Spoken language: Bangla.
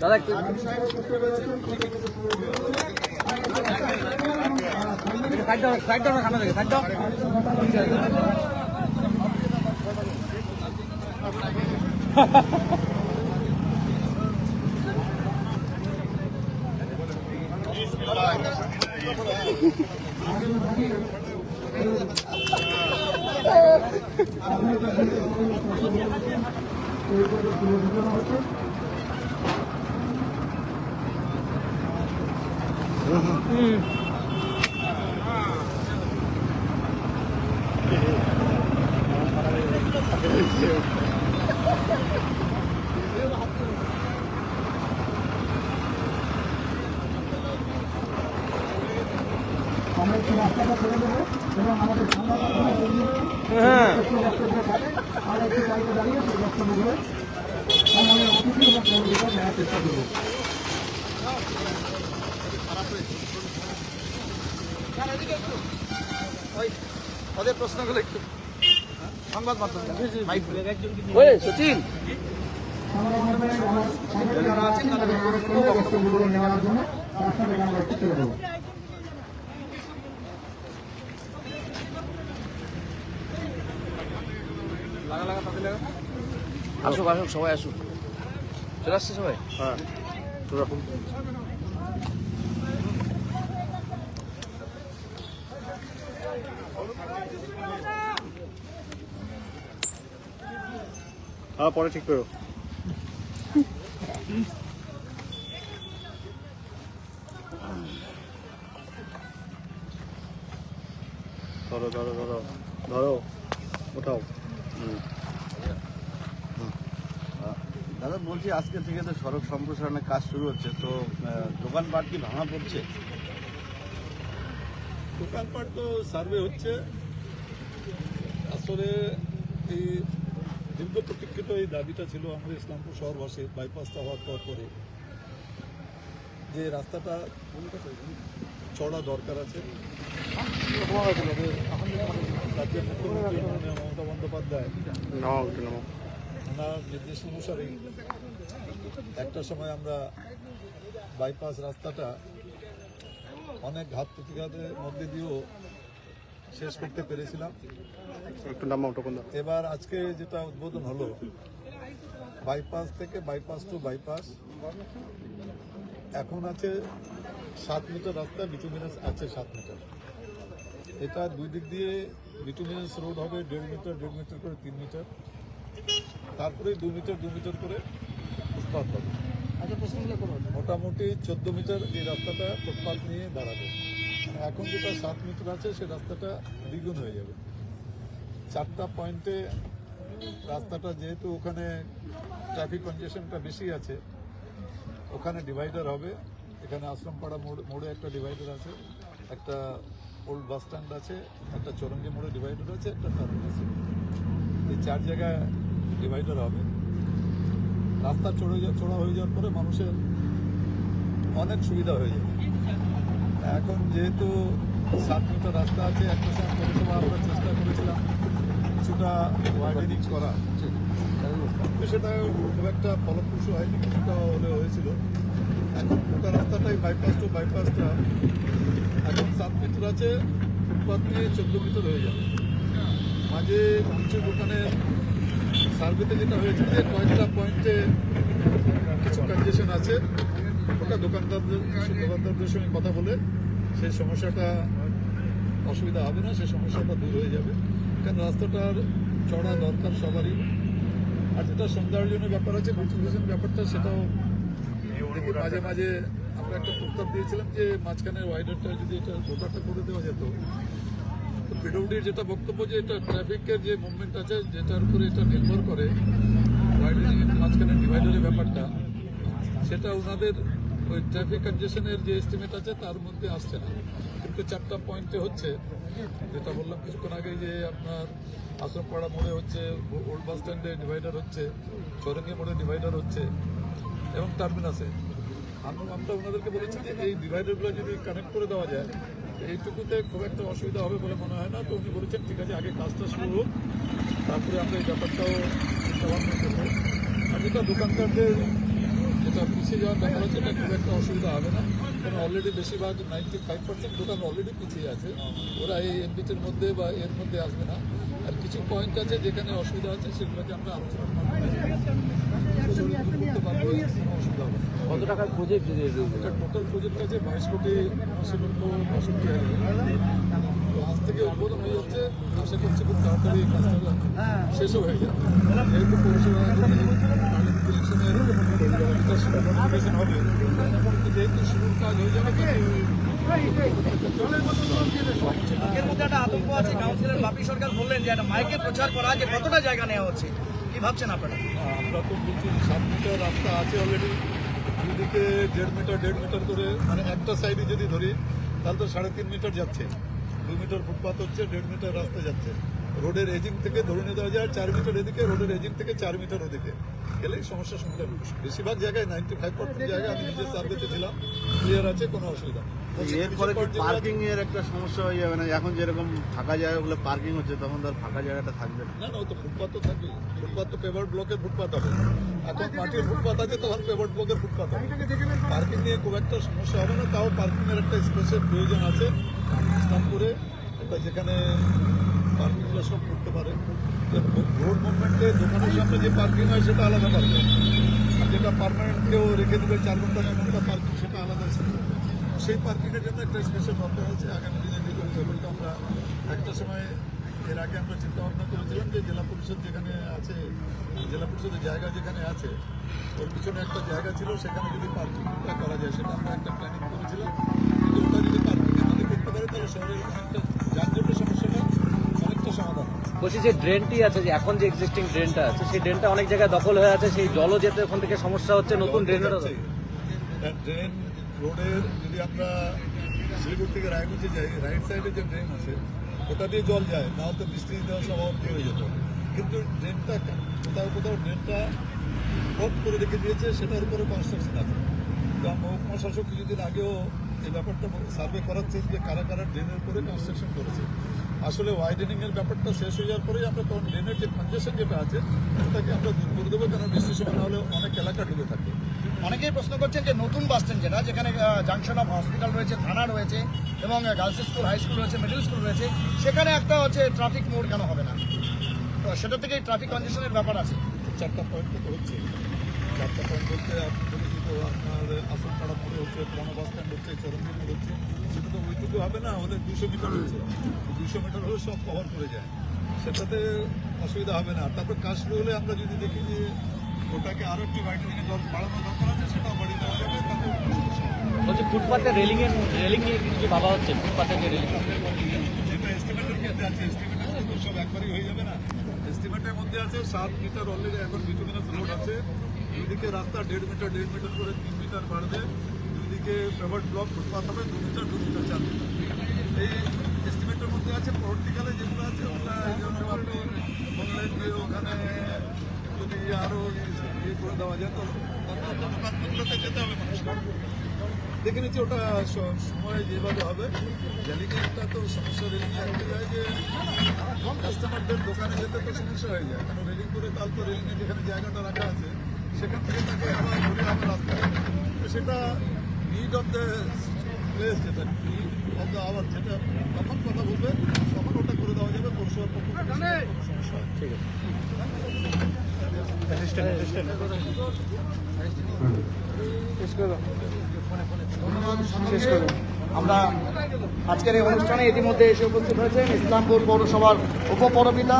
দাদা সাইড দাও সাইড দাও সামনে থেকে সাইড হুম হ্যাঁ। ওদের প্রশ্নগুলো একটু। সংবাদ মাধ্যম ওই সচিন। যারা আছেন তাদের বক্তব্য নেওয়ার জন্য রাস্তাতে আমরা চলে দেবো লাগা লাগা তাদের লাগা আসুক আসুক সবাই আসুক। চলে আসছে সবাই? হ্যাঁ। রাখুন হ্যাঁ পরে ঠিক করো। ধরো ধরো ধরো। ধরো ওঠাও। দাদা বলছি আজকে থেকে তো সড়ক সম্প্রসারণের কাজ শুরু হচ্ছে তো দোকানপাট কি ভাঙা পড়ছে? দোকানপাট তো সার্ভে হচ্ছে। আসলে এই দীর্ঘ প্রতীক্ষিত এই দাবিটা ছিল আমাদের ইসলামপুর শহরবাসীর বাইপাসটা হওয়ার পর পরে। যে রাস্তাটা চড়া দরকার আছে। রাজ্যের মুখ্যমন্ত্রী মমতা বন্দ্যোপাধ্যায়। ওনার নির্দেশ অনুসারেই একটা সময় আমরা বাইপাস রাস্তাটা অনেক ঘাত প্রতিঘাতের মধ্যে দিয়েও শেষ করতে পেরেছিলাম। এবার আজকে যেটা উদ্বোধন হলো বাইপাস থেকে বাইপাস টু বাইপাস এখন আছে সাত মিটার রাস্তা বিটুমিনাস আছে সাত মিটার। এটা দুই দিক দিয়ে বিটুমিনাস রোড হবে দেড় মিটার দেড় মিটার করে তিন মিটার। তারপরে দু মিটার দু মিটার করে ফুটপাথ হবে। মোটামুটি চোদ্দ মিটার এই রাস্তাটা ফুটপাথ নিয়ে দাঁড়াবে। এখন যেটা সাত মিটার আছে সে রাস্তাটা দ্বিগুণ হয়ে যাবে। চারটা পয়েন্টে রাস্তাটা যেহেতু ওখানে ট্রাফিক কনজেশনটা বেশি আছে ওখানে ডিভাইডার হবে। এখানে আশ্রমপাড়া মোড় মোড়ে একটা ডিভাইডার আছে একটা ওল্ড বাস স্ট্যান্ড আছে একটা চরঙ্গি মোড়ে ডিভাইডার আছে একটা টার্মিনাস এই চার জায়গায় ডিভাইডার হবে। রাস্তা চড়ে চড়া হয়ে যাওয়ার পরে মানুষের অনেক সুবিধা হয়ে যাবে। এখন যেহেতু সাত মিটার রাস্তা আছে একটা সময় পৌরসভা আমরা চেষ্টা করেছিলাম কিছুটা ওয়াইডেনিং করা। সেটা খুব একটা ফলপ্রসূ হয়নি, কিছুটা হলে হয়েছিল। এখন গোটা রাস্তাটাই বাইপাস টু বাইপাসটা এখন সাত মিটার আছে ফুটপাথ নিয়ে চোদ্দ মিটার হয়ে যাবে। মাঝে কিছু দোকানে সার্ভেতে যেটা হয়েছে যে কয়েকটা পয়েন্টে কিছু কনজেশন আছে। ওটা দোকানদারদের দোকানদারদের সঙ্গে কথা বলে সেই সমস্যাটা অসুবিধা হবে না, সেই সমস্যাটা দূর হয়ে যাবে। কারণ রাস্তাটার চড়া দরকার সবারই। আর যেটা সৌন্দর্যনের ব্যাপার আছে বিউটিফিকেশন ব্যাপারটা সেটাও মাঝে মাঝে আমরা একটা প্রস্তাব দিয়েছিলাম যে মাঝখানে ওয়াইডারটা যদি এটা গোটাটা করে দেওয়া যেত পিডব্লিউডির যেটা বক্তব্য যে এটা ট্রাফিকের যে মুভমেন্ট আছে, যেটার উপরে এটা নির্ভর করে মাঝখানে ডিভাইডারের ব্যাপারটা, সেটা ওনাদের ওই ট্রাফিক কনজেশনের যে এস্টিমেট আছে, তার মধ্যে আসছে না। কিন্তু চারটা পয়েন্টে হচ্ছে, যেটা বললাম কিছুক্ষণ আগে যে আপনার আশ্রমপাড়া মোড়ে হচ্ছে, ওল্ড বাস স্ট্যান্ডে ডিভাইডার হচ্ছে, চৌরঙ্গি মোড়ে ডিভাইডার হচ্ছে, এবং টার্মিনাসে আমরা ওনাদেরকে বলেছি যে এই ডিভাইডারগুলো যদি কানেক্ট করে দেওয়া যায় এইটুকুতে খুব একটা অসুবিধা হবে বলে মনে হয় না। তো উনি বলেছেন, ঠিক আছে, আগে কাজটা শুরু হোক, তারপরে আমরা এই ব্যাপারটাও চিন্তাভাবনা করব। আর যেটা দোকানদারদের যেটা পিছিয়ে যাওয়ার ব্যাপার আছে, এটা খুব একটা অসুবিধা হবে না। কারণ অলরেডি বেশিরভাগ নাইনটি ফাইভ পার্সেন্ট দোকান অলরেডি পিছিয়ে আছে। ওরা এই এমবিটির মধ্যে বা এর মধ্যে আসবে না। কিছু পয়েন্ট আছে যেখানে অসুবিধা আছে সেগুলোকে আমরা কত টাকার প্রজেক্ট এটা টোটাল প্রজেক্ট আছে বাইশ কোটি নশো লক্ষ বাষট্টি হাজার আজ থেকে উদ্বোধন হয়ে যাচ্ছে। আশা করছি খুব তাড়াতাড়ি এই কাজটা শেষও হয়ে যাবে। যেহেতু পৌরসভা ইলেকশনের হবে। যেহেতু শুরুর কাজ হয়ে যাবে একটা আতঙ্ক আছে বাপি সরকার বললেন যে মাইকে প্রচার করা জায়গা নেওয়া কি সাত মিটার রাস্তা আছে অলরেডি দুদিকে দেড় মিটার দেড় মিটার করে মানে একটা সাইডে যদি ধরি, তাহলে তো সাড়ে তিন মিটার যাচ্ছে। দু মিটার ফুটপাত হচ্ছে, দেড় মিটার রাস্তা যাচ্ছে। রোডের এজিং থেকে ধরে নিয়ে দেওয়া যায় চার মিটার এদিকে রোডের এজিং থেকে চার মিটার ওদিকে। গেলেই সমস্যার সমাধান বেশিরভাগ জায়গায় নাইনটি ফাইভ পার্সেন্ট জায়গায় আমি নিজের সার্ভেতে ছিলাম। ক্লিয়ার আছে কোনো অসুবিধা নেই। এরপরে কি কিছু part পার্কিং এর একটা সমস্যা হয়ে যাবে না? এখন যেরকম ফাঁকা জায়গাগুলো পার্কিং হচ্ছে তখন ফাঁকা জায়গাটা থাকবে না। না না তো ফুটপাথ তো থাকবে ফুটপাথ তো পেভার ব্লকের ফুটপাথ হবে। এখন মাটির ফুটপাথ আছে তখন পেভার ব্লকের ফুটপাথ হবে। পার্কিং নিয়ে খুব একটা সমস্যা হবে না তাও পার্কিং এর একটা স্পেসের প্রয়োজন আছে। ইসলামপুরে একটা যেখানে পার্কিংগুলো সব করতে পারে। রোড মুভমেন্টে দোকানের সামনে যে পার্কিং হয়, সেটা আলাদা পার্কিং আর যেটা পার্মানেন্ট কেউ রেখে দেবে চার ঘণ্টা ছ ঘণ্টা পার্কিং সেটা আলাদা সেই পার্কিংয়ের জন্য একটা স্পেশাল দরকার আছে আগামী দিনে সেগুলো আমরা একটা সময় এর আগে আমরা চিন্তা ভাবনা করেছিলাম যে জেলা পরিষদ যেখানে আছে, জেলা পরিষদের জায়গা যেখানে আছে, ওর পিছনে একটা জায়গা ছিল, সেখানে যদি পার্কিংটা করা যায়, সেটা আমরা একটা প্ল্যানিং করেছিলাম। কিন্তু ওটা যদি পার্কিংয়ের মধ্যে করতে পারে, তাহলে শহরের অনেকটা যানজটের সমস্যাটা অনেকটা সমাধান হবে। বলছি যে ড্রেনটি আছে যে এখন যে এক্সিস্টিং ড্রেনটা আছে সেই ড্রেনটা অনেক জায়গায় দখল হয়ে আছে সেই জলও যেতে ওখান থেকে সমস্যা হচ্ছে নতুন ড্রেনেরও ড্রেন রোডের যদি আমরা শিলিগুড়ি থেকে রায়গঞ্জে যাই রাইট সাইডে যে ড্রেন আছে ওটা দিয়ে জল যায় না তো বৃষ্টি দেওয়া সব অবধি হয়ে যেত। কিন্তু ড্রেনটা কোথাও কোথাও ড্রেনটা বন্ধ করে রেখে দিয়েছে সেটার উপরে কনস্ট্রাকশন আছে। মহকুমা শাসক কিছুদিন আগেও এই ব্যাপারটা সার্ভে করাচ্ছে যে কারা কারা ড্রেনের উপরে কনস্ট্রাকশন করেছে। আসলে ওয়াইডেনিং এর ব্যাপারটা শেষ হয়ে যাওয়ার পরেই আমরা তখন ড্রেনের যে কনজেশন যেটা আছে, সেটাকে আমরা দূর করে দেবো। কারণ বৃষ্টির সময় নাহলে অনেক এলাকা ডুবে থাকে। অনেকেই প্রশ্ন করছেন যে নতুন বাস স্ট্যান্ড যেটা, যেখানে জাংশন অফ হসপিটাল রয়েছে, থানা রয়েছে, এবং গার্লস স্কুল হাই স্কুল রয়েছে মিডল স্কুল রয়েছে, সেখানে একটা হচ্ছে ট্রাফিক মোড় কেন হবে না? তো সেটা থেকে ট্রাফিক কনজেশনের ব্যাপার আছে। চারটা পয়েন্ট তো হচ্ছে। চারটা পয়েন্ট বলতে আপনি আপনার আসনপাড়া পড়ে হচ্ছে পুরানো বাস স্ট্যান্ড হচ্ছে চরমপুর হচ্ছে, সেটা তো ওইটুকু হবে না হলে দুশো মিটার হচ্ছে। দুশো মিটার হলে সব কভার করে যায়। সেটাতে অসুবিধা হবে না। তারপর কাজ শুরু হলে আমরা যদি দেখি যে ওটাকে আরও একটু বাইরে দিকে দর বাড়ানো দরকার আছে সেটাও বাড়িয়ে দেওয়া যাবে তাতে বলছি রেলিং এর রেলিং নিয়ে কিছু ভাবা হচ্ছে? যে রেলিং যেটা এস্টিমেটের মধ্যে আছে এস্টিমেটের মধ্যে তো সব একবারই হয়ে যাবে না। এস্টিমেটের মধ্যে আছে সাত মিটার অলরেডি এখন বিটুমিনাস রোড আছে। রাস্তা দেড় মিটার দেড় মিটার করে তিন মিটার বাড়বে। দুদিকে পেভার্ড ব্লক ফুটপাথ হবে দু মিটার দু মিটার চার এই এস্টিমেটের মধ্যে আছে, পরবর্তীকালে যেগুলো আছে যে ওখানে যদি আরও ইয়ে করে দেওয়া যেতে হবে দেখে নিচ্ছি ওটা সময় যেভাবে হবে। রেলিংয়েরটা তো সমস্যা রেলিং একটা যায় যে কাস্টমারদের দোকানে যেতে তো সমস্যা হয়ে যায়। কারণ রেলিং করে তাহলে তো রেলিংয়ে যেখানে জায়গাটা রাখা আছে, সেখান থেকে তাকে আবার ঘুরে আবার রাস্তা সেটা নিড অফ দ্য প্লেস যেটা নিড অফ দ্য আওয়ার যেটা তখন কথা বলবে তখন ওটা করে দেওয়া যাবে পৌরসভার পক্ষ কোনো সমস্যা হয় ঠিক আছে আমরা আজকের এই অনুষ্ঠানে ইতিমধ্যে এসে উপস্থিত হয়েছেন ইসলামপুর পৌরসভার উপপৌরপিতা